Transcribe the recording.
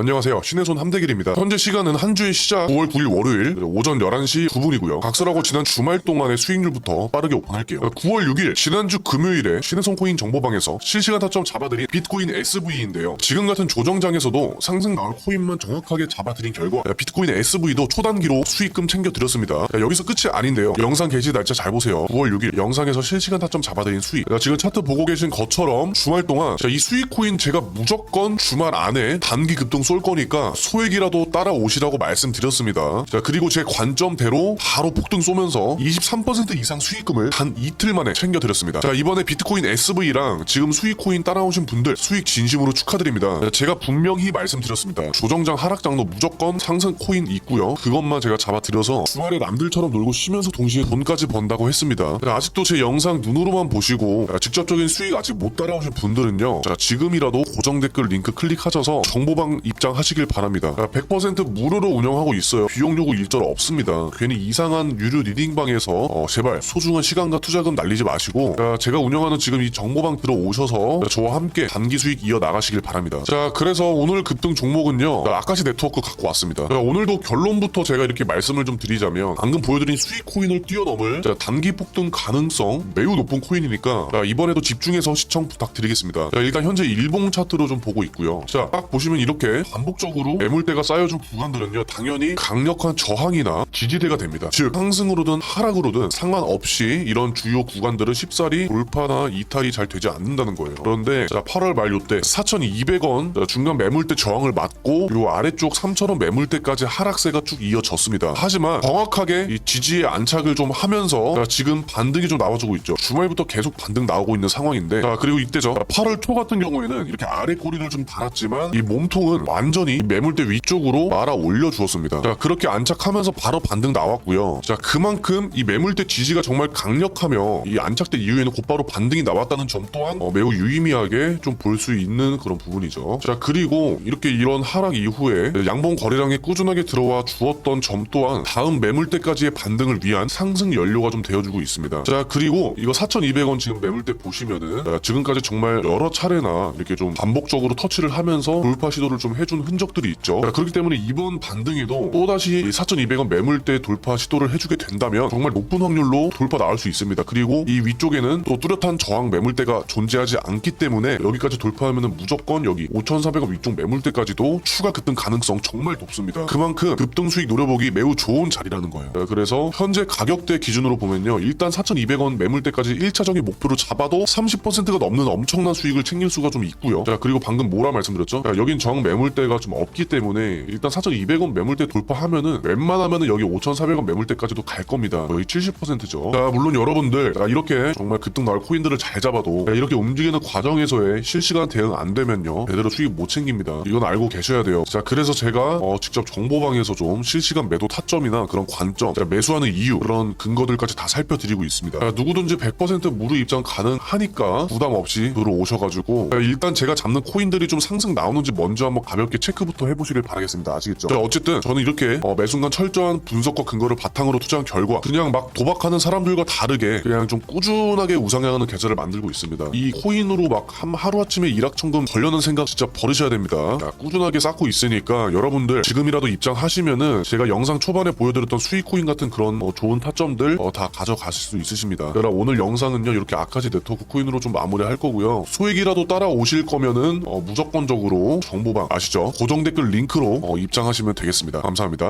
안녕하세요. 신혜손 함대길입니다. 현재 시간은 한 주의 시작 9월 9일 월요일 오전 11시 9분이고요. 각설하고 지난 주말 동안의 수익률부터 빠르게 오픈할게요. 9월 6일 지난주 금요일에 신혜손 코인 정보방에서 실시간 타점 잡아드린 비트코인 SV인데요. 지금 같은 조정장에서도 상승 나올 코인만 정확하게 잡아드린 결과 비트코인 SV도 초단기로 수익금 챙겨드렸습니다. 여기서 끝이 아닌데요. 영상 게시 날짜 잘 보세요. 9월 6일 영상에서 실시간 타점 잡아드린 수익. 지금 차트 보고 계신 것처럼 주말 동안 자, 이 수익 코인 제가 무조건 주말 안에 단기 급등 쏠 거니까 소액이라도 따라오시라고 말씀드렸습니다. 자, 그리고 제 관점대로 바로 폭등 쏘면서 23% 이상 수익금을 단 이틀 만에 챙겨드렸습니다. 자, 이번에 비트코인 SV랑 지금 수익 코인 따라오신 분들 수익 진심으로 축하드립니다. 자, 제가 분명히 말씀드렸습니다. 조정장 하락장도 무조건 상승 코인 있고요. 그것만 제가 잡아드려서 주말에 남들처럼 놀고 쉬면서 동시에 돈까지 번다고 했습니다. 자, 아직도 제 영상 눈으로만 보시고 자, 직접적인 수익 아직 못 따라오신 분들은요. 자, 지금이라도 고정 댓글 링크 클릭하셔서 정보방 입장하시길 바랍니다. 자, 100% 무료로 운영하고 있어요. 비용 요구 일절 없습니다. 괜히 이상한 유료 리딩방에서 어, 제발 소중한 시간과 투자금 날리지 마시고 자, 제가 운영하는 지금 이 정보방 들어오셔서 자, 저와 함께 단기 수익 이어 나가시길 바랍니다. 자, 그래서 오늘 급등 종목은요. 자, 아카시 네트워크 갖고 왔습니다. 자, 오늘도 결론부터 제가 이렇게 말씀을 좀 드리자면 방금 보여드린 수익 코인을 뛰어넘을 자, 단기 폭등 가능성 매우 높은 코인이니까 자, 이번에도 집중해서 시청 부탁드리겠습니다. 자, 일단 현재 일봉 차트로 좀 보고 있고요. 자, 딱 보시면 이렇게 반복적으로 매물대가 쌓여준 구간들은요, 당연히 강력한 저항이나 지지대가 됩니다. 즉, 상승으로든 하락으로든 상관없이 이런 주요 구간들은 쉽사리 돌파나 이탈이 잘 되지 않는다는 거예요. 그런데 자, 8월 말 요때 4,200원 중간 매물대 저항을 맞고 요 아래쪽 3,000원 매물대까지 하락세가 쭉 이어졌습니다. 하지만 정확하게 이 지지의 안착을 좀 하면서 자, 지금 반등이 좀 나와주고 있죠. 주말부터 계속 반등 나오고 있는 상황인데 자, 그리고 이때죠. 8월 초 같은 경우에는 이렇게 아래 꼬리를 좀 달았지만 이 몸통은 완전히 매물대 위쪽으로 말아 올려 주었습니다. 자, 그렇게 안착하면서 바로 반등 나왔고요. 자, 그만큼 이 매물대 지지가 정말 강력하며 이 안착대 이후에는 곧바로 반등이 나왔다는 점 또한 어, 매우 유의미하게 좀 볼 수 있는 그런 부분이죠. 자, 그리고 이렇게 이런 하락 이후에 양봉 거래량에 꾸준하게 들어와 주었던 점 또한 다음 매물대까지의 반등을 위한 상승 연료가 좀 되어주고 있습니다. 자, 그리고 이거 4,200원 지금 매물대 보시면은 자, 지금까지 정말 여러 차례나 이렇게 좀 반복적으로 터치를 하면서 돌파 시도를 좀 해준 흔적들이 있죠. 자, 그렇기 때문에 이번 반등에도 또다시 4,200원 매물대 돌파 시도를 해주게 된다면 정말 높은 확률로 돌파 나올 수 있습니다. 그리고 이 위쪽에는 또 뚜렷한 저항 매물대가 존재하지 않기 때문에 여기까지 돌파하면은 무조건 여기 5,400원 위쪽 매물대까지도 추가 급등 가능성 정말 높습니다. 그만큼 급등 수익 노려보기 매우 좋은 자리라는 거예요. 자, 그래서 현재 가격대 기준으로 보면요. 일단 4,200원 매물대까지 1차적인 목표로 잡아도 30%가 넘는 엄청난 수익을 챙길 수가 좀 있고요. 자, 그리고 방금 뭐라 말씀드렸죠? 자, 여긴 저항 매물대가 좀 없기 때문에 일단 4,200원 매물대 돌파하면은 웬만하면은 여기 5,400원 매물대까지도 갈 겁니다. 거의 70%죠. 자, 물론 여러분들 자, 이렇게 정말 급등 나올 코인들을 잘 잡아도 자, 이렇게 움직이는 과정에서의 실시간 대응 안 되면요. 제대로 수익 못 챙깁니다. 이건 알고 계셔야 돼요. 자, 그래서 제가 어, 직접 정보방에서 좀 실시간 매도 타점이나 그런 관점, 자, 매수하는 이유 그런 근거들까지 다 살펴드리고 있습니다. 자, 누구든지 100% 무료 입장 가능하니까 부담 없이 들어오셔가지고 자, 일단 제가 잡는 코인들이 좀 상승 나오는지 먼저 한번 가볍게 체크부터 해보시길 바라겠습니다. 아시겠죠? 자, 어쨌든 저는 이렇게 어, 매 순간 철저한 분석과 근거를 바탕으로 투자한 결과 그냥 막 도박하는 사람들과 다르게 그냥 좀 꾸준하게 우상향하는 계좌를 만들고 있습니다. 이 코인으로 막 한 하루아침에 일확천금 벌려는 생각 진짜 버리셔야 됩니다. 자, 꾸준하게 쌓고 있으니까 여러분들 지금이라도 입장하시면은 제가 영상 초반에 보여드렸던 수익 코인 같은 그런 어, 좋은 타점들 어, 다 가져가실 수 있으십니다. 그러나 오늘 영상은요 이렇게 아카시 네트워크 코인으로 좀 마무리할 거고요. 소액이라도 따라오실 거면은 어, 무조건적으로 정보방 아시죠? 고정 댓글 링크로 어, 입장하시면 되겠습니다. 감사합니다.